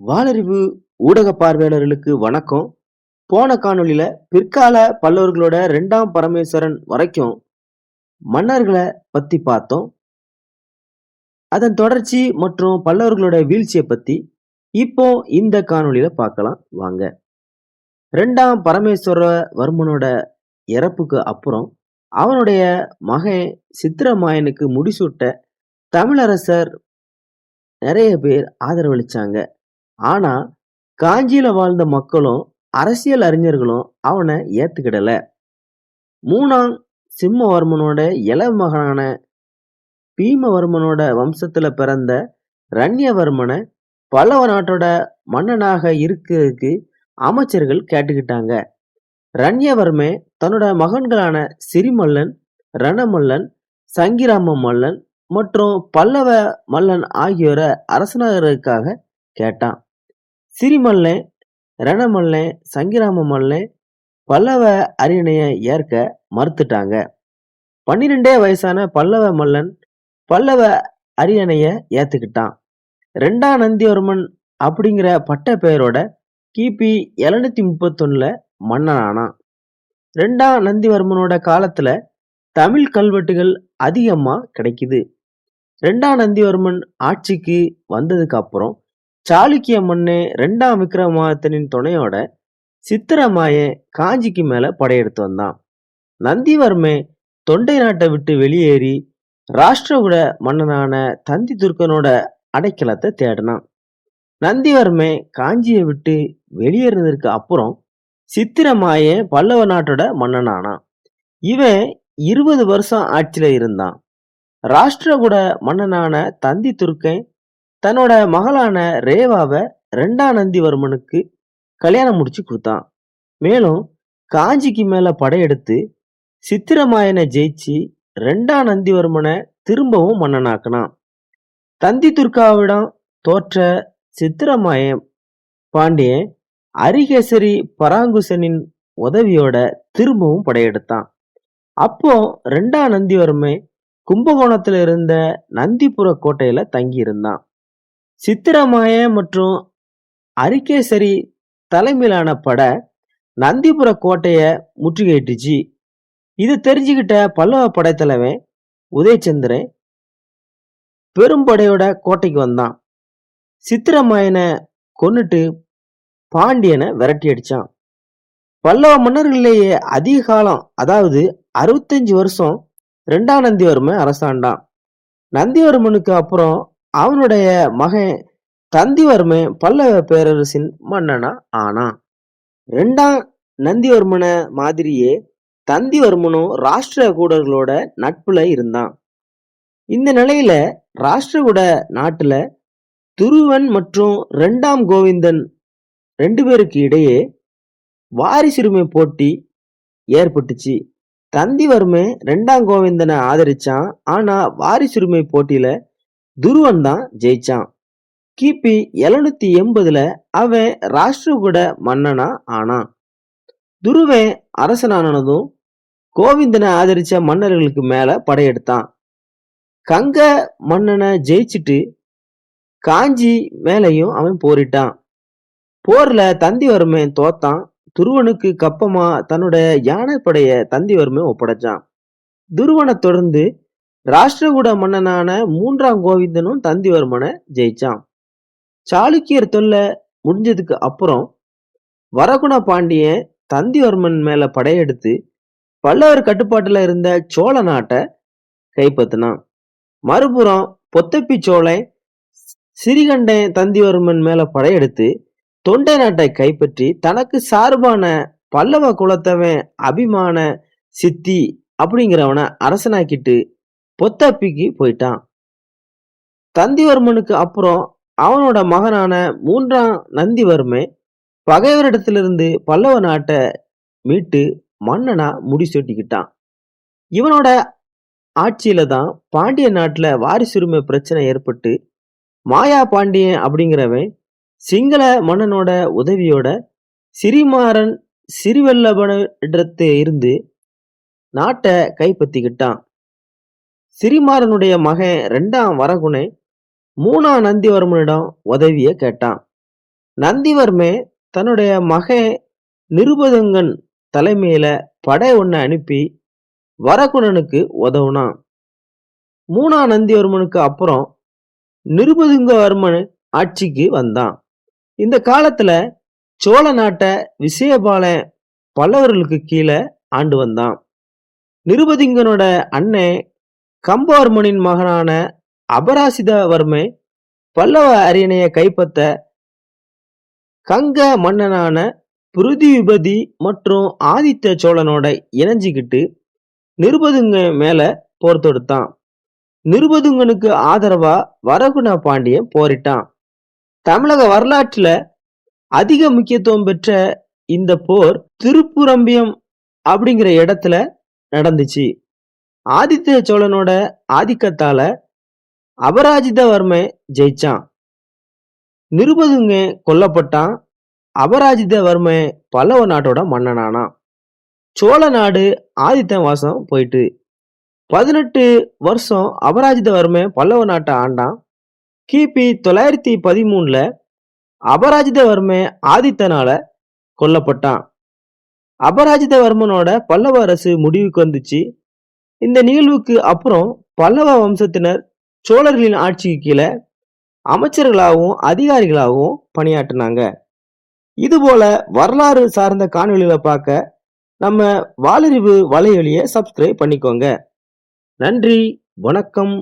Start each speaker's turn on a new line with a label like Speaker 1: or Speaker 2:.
Speaker 1: வாளறிவு ஊடக பார்வையாளர்களுக்கு வணக்கம். போன காணொலியில பிற்கால பல்லவர்களோட ரெண்டாம் பரமேஸ்வரன் வரைக்கும் மன்னர்களை பத்தி பார்த்தோம். அதன் தொடர்ச்சி மற்றும் பல்லவர்களோட வீழ்ச்சியை பத்தி இப்போ இந்த காணொலியில பார்க்கலாம் வாங்க. 2ஆம் பரமேஸ்வரவர்மனோட இறப்புக்கு அப்புறம் அவனுடைய மகன் சித்திரமாயனுக்கு முடிசூட்ட தமிழரசர் நிறைய பேர் ஆதரவளிச்சாங்க. ஆனா காஞ்சியில வாழ்ந்த மக்களும் அரசியல் அறிஞர்களும் அவனை ஏத்துக்கிடல. மூணாம் சிம்மவர்மனோட இள மகனான பீமவர்மனோட வம்சத்துல பிறந்த ரண்யவர்மனை பல்லவ நாட்டோட மன்னனாக இருக்கிறதுக்கு அமைச்சர்கள் கேட்டுக்கிட்டாங்க. ரண்யவர்மன் தன்னோட மகன்களான சிறிமல்லன் ரணமல்லன், சங்கிராம மல்லன் மற்றும் பல்லவ மல்லன் ஆகியோரை அரசனாகிறதுக்காக கேட்டான். சிறிமல்லன் ரணமல்லன், சங்கிராம மல்லன் பல்லவ அரியணையை ஏற்க மறுத்துட்டாங்க. 12 வயசான பல்லவ மல்லன் பல்லவ அரியணையை ஏத்துக்கிட்டான். ரெண்டா நந்திவர்மன் அப்படிங்கிற பட்ட பெயரோட கிபி 731ல மன்னனானான். ரெண்டா நந்திவர்மனோட காலத்துல தமிழ் கல்வெட்டுகள் அதிகமா கிடைக்குது. ரெண்டா நந்திவர்மன் ஆட்சிக்கு வந்ததுக்கு அப்புறம் சாளுக்கிய மன்னன் 2ஆம் விக்கிரமாதித்தனின் துணையோட சித்திரமாய காஞ்சிக்கு மேல படையெடுத்து வந்தான். நந்திவர்மே தொண்டை நாட்டை விட்டு வெளியேறி ராஷ்டிரகுட மன்னனான தந்தி துர்க்கனோட அடைக்கலத்தை தேடினான். நந்திவர்மே காஞ்சியை விட்டு வெளியேறினதற்கு அப்புறம் சித்திரமாய பல்லவ நாட்டோட மன்னனானான். இவன் 20 வருஷம் ஆட்சியில இருந்தான். ராஷ்டிரகுட மன்னனான தந்தி துர்க்கன் தன்னோட மகளான ரேவாவை ரெண்டாம் நந்திவர்மனுக்கு கல்யாணம் முடிச்சு கொடுத்தான். மேலும் காஞ்சிக்கு மேல படையெடுத்து சித்திரமாயனை ஜெயிச்சு ரெண்டாம் நந்திவர்மனை திரும்பவும் மன்னனாக்குனான். தந்தி துர்காவிடம் தோற்ற சித்திரமாயன் பாண்டியன் அரிகேசரி பராங்குசனின் உதவியோட திரும்பவும் படையெடுத்தான். அப்போ 2ஆம் நந்திவர்மன் கும்பகோணத்துல இருந்த நந்திபுர கோட்டையில தங்கியிருந்தான். சித்திரமாய மற்றும் அரிகேசரி தலைமையிலான படை நந்திபுர கோட்டையை முற்றுகையிட்டுச்சு. இது தெரிஞ்சுக்கிட்ட பல்லவ படைத்தலைவன் உதயச்சந்திரன் பெரும்படையோட கோட்டைக்கு வந்தான். சித்திரமாயனை கொன்னுட்டு பாண்டியனை விரட்டி அடிச்சான். பல்லவ மன்னர்களிலேயே அதிக காலம் அதாவது 65 வருஷம் ரெண்டாம் நந்திவர்மன் அரசாண்டான். நந்திவர்மனுக்கு அப்புறம் அவனுடைய மகன் தந்திவர்மன் பல்லவ பேரரசின் மன்னனா ஆனான். ரெண்டாம் நந்திவர்மன மாதிரியே தந்திவர்மனும் ராஷ்டிரகூடர்களோட நட்புல இருந்தான். இந்த நிலையில ராஷ்டிரகூட நாட்டுல துருவன் மற்றும் ரெண்டாம் கோவிந்தன் ரெண்டு பேருக்கு இடையே வாரிசுரிமை போட்டி ஏற்பட்டுச்சு. தந்திவர்மன் ரெண்டாம் கோவிந்தனை ஆதரிச்சான். ஆனா வாரிசுரிமை போட்டியில துருவன் தான் ஜெயிச்சான். கிபி 780ல அவன் ராஷ்டிரகூட மன்னனா ஆனான். துருவன் அரசனானதும் கோவிந்தனை ஆதரிச்ச மன்னர்களுக்கு மேல படையெடுத்தான். கங்க மன்னனை ஜெயிச்சுட்டு காஞ்சி மேலையும் அவன் போரிட்டான். போர்ல தந்திவர்மன் தோத்தான். துருவனுக்கு கப்பமா தன்னுடைய யானைப்படைய தந்திவர்மன் ஒப்படைச்சான். துருவனை தொடர்ந்து ராஷ்டிரகூட மன்னனான மூன்றாம் கோவிந்தனும் தந்திவர்மனை ஜெயிச்சான். சாளுக்கியர் தொல்லை முடிஞ்சதுக்கு அப்புறம் வரகுண பாண்டியன் தந்திவர்மன் மேல படையெடுத்து பல்லவர் கட்டுப்பாட்டில் இருந்த சோழ நாட்டை கைப்பற்றினான். மறுபுறம் பொத்தப்பி சோழன் சிறிகண்டன் தந்திவர்மன் மேல படையெடுத்து தொண்டை நாட்டை கைப்பற்றி தனக்கு சார்பான பல்லவ குலத்தவன் அபிமான சித்தி அப்படிங்கிறவனை அரசனாக்கிட்டு பொத்தப்பிக்கு போயிட்டான். தந்திவர்மனுக்கு அப்புறம் அவனோட மகனான மூன்றாம் நந்திவர்மன் பகைவரிடத்திலிருந்து பல்லவ நாட்டை மீட்டு மன்னனா முடிசூட்டிக்கிட்டான். இவனோட ஆட்சியில தான் பாண்டிய நாட்டில் வாரிசுரிமை பிரச்சனை ஏற்பட்டு மாயா பாண்டியன் அப்படிங்கிறவன் சிங்கள மன்னனோட உதவியோட சிறிமாறன் சிறிவல்லபனிடத்து இருந்து நாட்டை கைப்பற்றிக்கிட்டான். சிறிமாறனுடைய மகன் ரெண்டாம் வரகுணன் மூணாம் நந்திவர்மனிடம் உதவிய கேட்டான். நந்திவர்மே தன்னுடைய மகன் நிருபதுங்கன் தலைமையில படை ஒண்ண அனுப்பி வரகுணனுக்கு உதவுனான். மூணாம் நந்திவர்மனுக்கு அப்புறம் நிருபதுங்கவர்மன் ஆட்சிக்கு வந்தான். இந்த காலத்துல சோழ நாட்டை விசயபாலன் பல்லவர்களுக்கு கீழே ஆண்டு வந்தான். நிருபதிங்கனோட அண்ணன் கம்பவர்மனின் மகனான அபராசிதவர்மே பல்லவ அரியணையை கைப்பற்ற கங்க மன்னனான பிருதிவிபதி மற்றும் ஆதித்த சோழனோட இணைஞ்சிக்கிட்டு நிருபதுங்க மேல போர் தொடுத்தான். நிருபதுங்கனுக்கு ஆதரவா வரகுண பாண்டியன் போரிட்டான். தமிழக வரலாற்றுல அதிக முக்கியத்துவம் பெற்ற இந்த போர் திருப்புரம்பியம் அப்படிங்கிற இடத்துல நடந்துச்சு. ஆதித்ய சோழனோட ஆதிக்கத்தால அபராஜிதவர்மன் ஜெயிச்சான். நிருபதுங்க கொல்லப்பட்டான். அபராஜிதவர்மன் பல்லவ நாட்டோட மன்னனானான் சோழ நாடு ஆதித்தன் வாசம் போயிட்டு பதினெட்டு வருஷம் அபராஜிதவர்மன் பல்லவ நாட்டை ஆண்டான். கிபி தொள்ளாயிரத்தி பதிமூணுல அபராஜிதவர்மன் ஆதித்தனால கொல்லப்பட்டான். அபராஜிதவர்மனோட பல்லவ அரசு முடிவுக்கு வந்துச்சு. இந்த நிகழ்வுக்கு அப்புறம் பல்லவ வம்சத்தினர் சோழர்களின் ஆட்சிக்கு கீழே அமைச்சர்களாகவும் அதிகாரிகளாகவும் பணியாற்றினாங்க. இதுபோல வரலாறு சார்ந்த காணொளிகளை பார்க்க நம்ம வாலறிவு வலையொலியை சப்ஸ்கிரைப் பண்ணிக்கோங்க. நன்றி வணக்கம்.